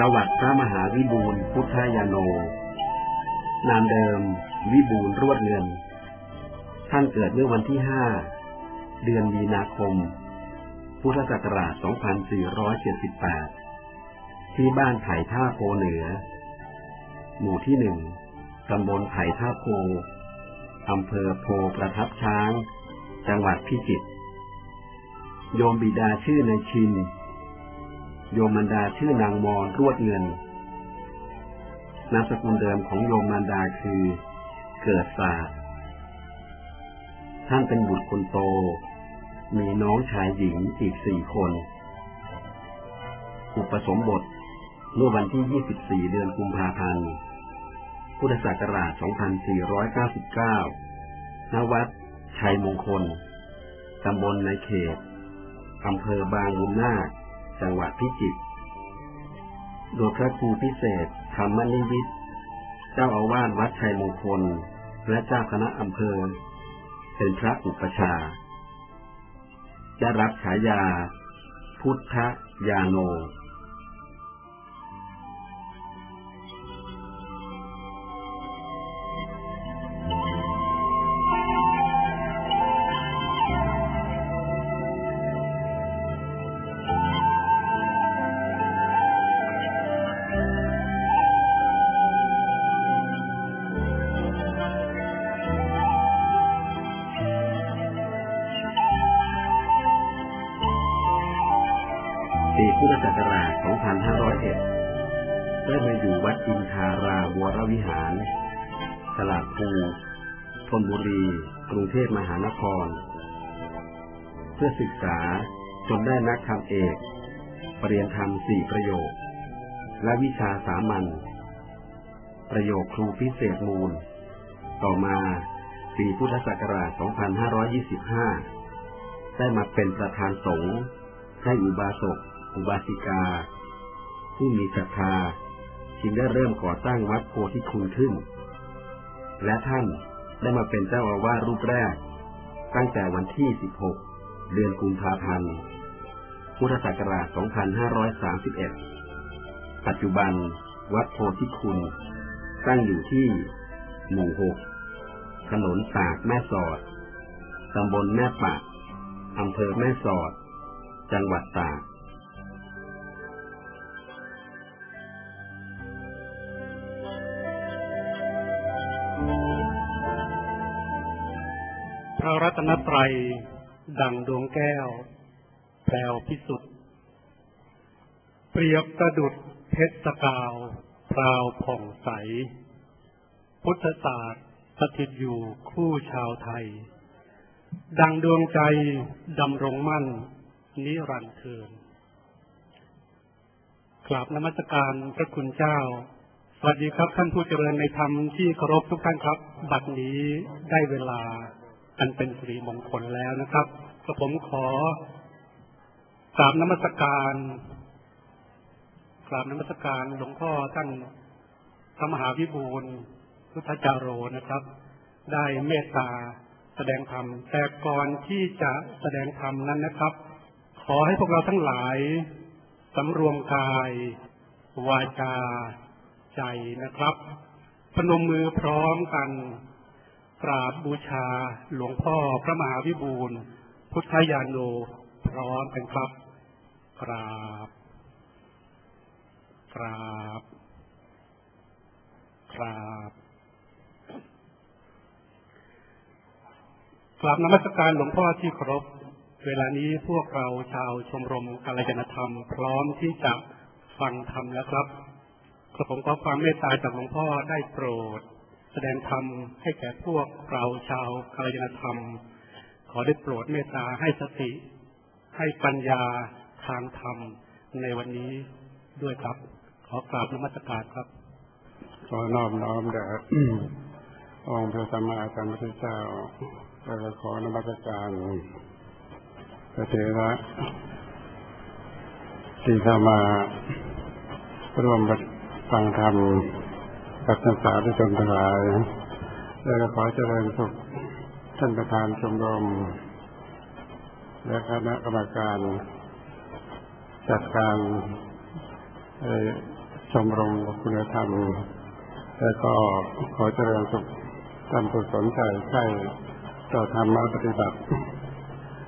ประวัติพระมหาวิบูลพุทธายาโน นามเดิม วิบูลรวดเงิน ท่านเกิดเมื่อวันที่ห้าเดือนมีนาคม พุทธศักราช 2478 ที่บ้านไผ่ท่าโพเหนือ หมู่ที่หนึ่งตำบลไผ่ท่าโพอำเภอโพประทับช้าง จังหวัดพิจิตร โยมบิดาชื่อในชิน โยมมันดาชื่อนางมอนรวดเงิน นามสกุลเดิมของโยมมันดาคือเกิดศาสตร์ท่านเป็นบุตรคนโต มีน้องชายหญิงอีกสี่คน อุปสมบทเมื่อวันที่ 24 เดือนกุมภาพันธ์ พุทธศักราช 2499 ณ วัด ชัยมงคล ตำบลในเขต อำเภอบางมุนนาค จังหวัดพิจิตร โดยพระครูพิเศษธรรมนิวิทย์เจ้าอาวาสวัดชัยมงคล และเจ้าคณะอำเภอ เป็นพระอุปชฌาย์ได้รับฉายา พุทธยาโน ปีพุทธศักราช 2501 ได้มาอยู่วัดอินทาราวรวิหาร ตลาดภูธนบุรี กรุงเทพมหานคร เพื่อศึกษาจนได้นักธรรมเอกปรริญญาธรรมสี่ประโยค และวิชาสามัญประโยคครูพิเศษมูล ต่อมาปีพุทธศักราช 2525 ได้มาเป็นประธานสงฆ์ให้อุบาสก อุบาสิกา ผู้มีศรัทธาจึงได้เริ่มก่อตั้งวัดโพธิคุณขึ้น และท่านได้มาเป็นเจ้าอาวาสรูปแรก ตั้งแต่วันที่ 16 เดือนกุมภาพันธ์ พุทธศักราช 2531 ปัจจุบันวัดโพธิคุณ ตั้งอยู่ที่หมู่ 6 ถนนตากแม่สอด ตำบลแม่ปะ อำเภอแม่สอด จังหวัดตาก พระรัตนตรัยดังดวงแก้วแปลวพิสุทธิ์เปรียบประดุดเพชรสกาวพราวผ่องใส พุทธศาสตร์สถิตอยู่คู่ชาวไทย ดังดวงใจดำรงมั่น นิรันดร์เทินกราบนมัสการพระคุณเจ้า สวัสดีครับท่านผู้เจริญในธรรมที่เคารพทุกท่านครับ บัดนี้ได้เวลา อันเป็นสิริมงคลแล้วนะครับกระผมขอกราบนมัสการกราบนมัสการหลวงพ่อท่านพระมหาวิบูลพุทธจารโรนะครับ ได้เมตตาแสดงธรรมแต่ก่อนที่จะแสดงธรรมนั้นนะครับ ขอให้พวกเราทั้งหลายสำรวมกาย วาจา ใจนะครับ พนมมือพร้อมกัน กราบบูชาหลวงพ่อพระมหาวิบูลพุทธยาโนพร้อมกันครับ กราบ กราบ กราบ กราบนมัสการหลวงพ่อที่เคารพ เวลานี้พวกเราชาวชมรมกัลยาณธรรม พร้อมที่จะฟังธรรมแล้วครับกระผมขอความเมตตาจากหลวงพ่อได้โปรด ดงธรรมให้แก่พวกเราชาวกัลยาณธรรม ขอได้โปรดเมตตาให้สติ ให้ปัญญาทางธรรมในวันนี้ด้วยครับ ขอกราบนมัสการครับ ขอนอบน้อมแด่องค์พระสัมมาสัมพุทธเจ้าแล้วก็ขอนมัสการพระเถระที่เข้ามาร่วมฟังธรรม กับท่านสาธุชนทั้งหลายแล้ขอเจริญสุขท่านประธานชมรม และคณะกรรมการ จัดการชมรมคุณธรรม แล้วก็ขอเจริญสุขท่านผู้สนใจใกล้ต่อธรรมะปฏิบัติ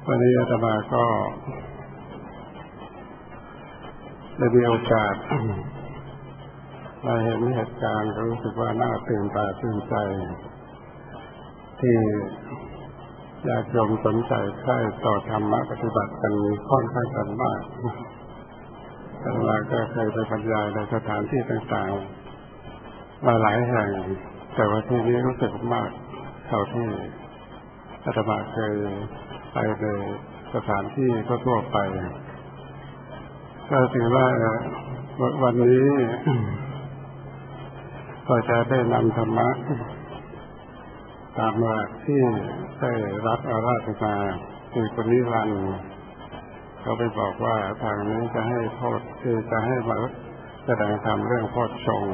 วันนี้อาตมาก็ได้มีโอกาส มาเห็นเหตุการณ์ก็รู้สึกว่าน่าตื่นตาตื่นใจ ที่ญาติโยมสนใจใกล้ต่อธรรมะปฏิบัติกันค่อนข้างกันมากอาตมาก็เคยไปบรรยายในสถานที่ต่างๆ มาหลายแห่ง แต่ว่าที่นี้รู้สึกมากเท่าที่อาตมาเคยไปในสถานที่ก็ทั่วไป ก็ถือว่าวันนี้ ก็จะได้นำธรรมะ ตามหลักที่ได้รับอาราธนาคือคนนิรันดร์เขาไปบอกว่าทางนี้จะให้โทษคือจะให้มาแสดงธรรมเรื่องโพชง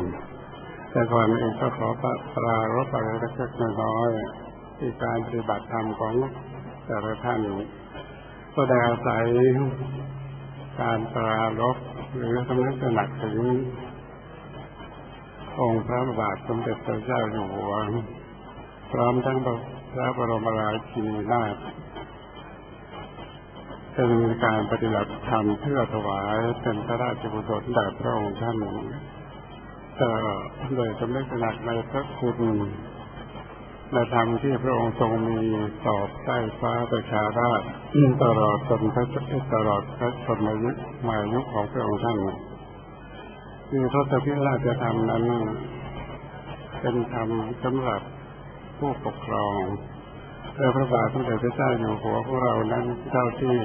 แต่ก่อนเองก็ขอปรารบอะไรเล็กๆน้อยๆที่การปฏิบัติธรรมของแต่ละท่านก็ได้อาศัยการปรารบหรือสำนึกตระหนักถึง องค์พระบาทสมเด็จพระเจ้าอยู่หัวพร้อมทั้งพระบรมราชินีนาถเป็นการปฏิบัติธรรมเพื่อถวายเป็นพระราชกุศลแด่พระองค์ท่านก็เลยสำนึกตระหนักในพระคุณและธรรมที่พระองค์ทรงมีตอบใต้ฟ้าประชาราชตลอดจนพระตลอดพระชนมายุมายุของพระองค์ท่าน คือทศพิราชธรรมนั้น เป็นธรรมสำหรับผู้ปกครองและพระบาทสมเด็จพระเจ้าอยู่หัวของเรานั้นเจ้าที่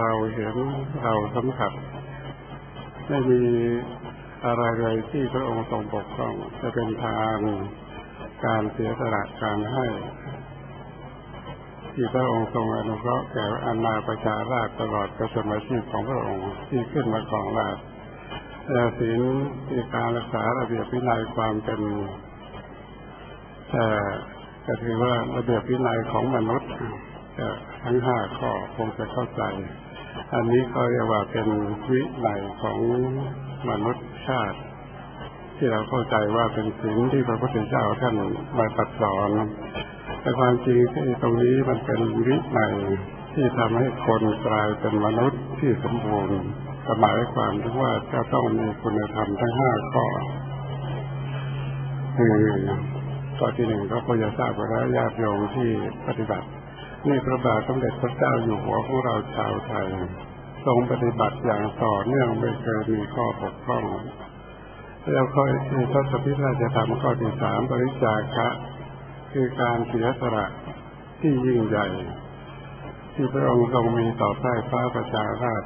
เราเห็นเราสัมผัสไม่มีอะไรเลยที่พระองค์ทรงปกครองจะเป็นทางการเสียสละการให้ที่พระองค์ทรงอนุเคราะห์แก่อาณาประชาราชตลอดกระสมัยชีพของพระองค์ที่ขึ้นมาของราช และศีลที่การรักษาระเบียบวินัยความเป็นแต่ก็ถือว่าระเบียบวินัยของมนุษย์ทั้งห้าข้อคงจะเข้าใจ อันนี้ก็เรียกว่าเป็นวินัยของมนุษย์ชาติ ที่เราเข้าใจว่าเป็นสิ่งที่พระพุทธเจ้าท่านมาตรัสสอน แต่ความจริงที่ตรงนี้มันเป็นวินัยที่ทำให้คนกลายเป็นมนุษย์ที่สมบูรณ์ หมายความถึงว่าจะต้องมีคุณธรรมทั้งห้าข้อคือข้อที่หนึ่งก็พอจะทราบว่าญาติโยมที่ปฏิบัตินี่พระบาทสมเด็จพระเจ้าอยู่หัวของเราชาวไทย ทรงปฏิบัติอย่างต่อเนื่องไม่เคยมีข้อบกพร่อง แล้วข้อที่ทศพิราชธรรมข้อที่สามบริจาคะคือการเสียสละที่ยิ่งใหญ่ ที่พระองค์ทรงมีต่อใต้ฟ้าประชาราช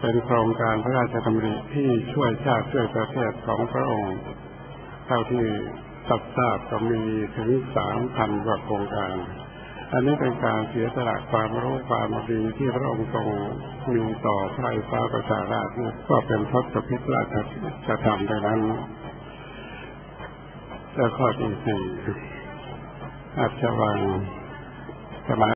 เป็นโครงการพระราชดำริที่ช่วยชาติช่วยประเทศของพระองค์ เท่าที่ทราบทราบก็มีถึงสามพันกว่าโครงการ อันนี้เป็นการเสียสละความรู้ความดีที่พระองค์ทรงมีต่อไพรฟ้าประชาราชก็เป็นทศพิธราชจะทำไปนั้นแล้วข้อที่สี่อาชวังสมัย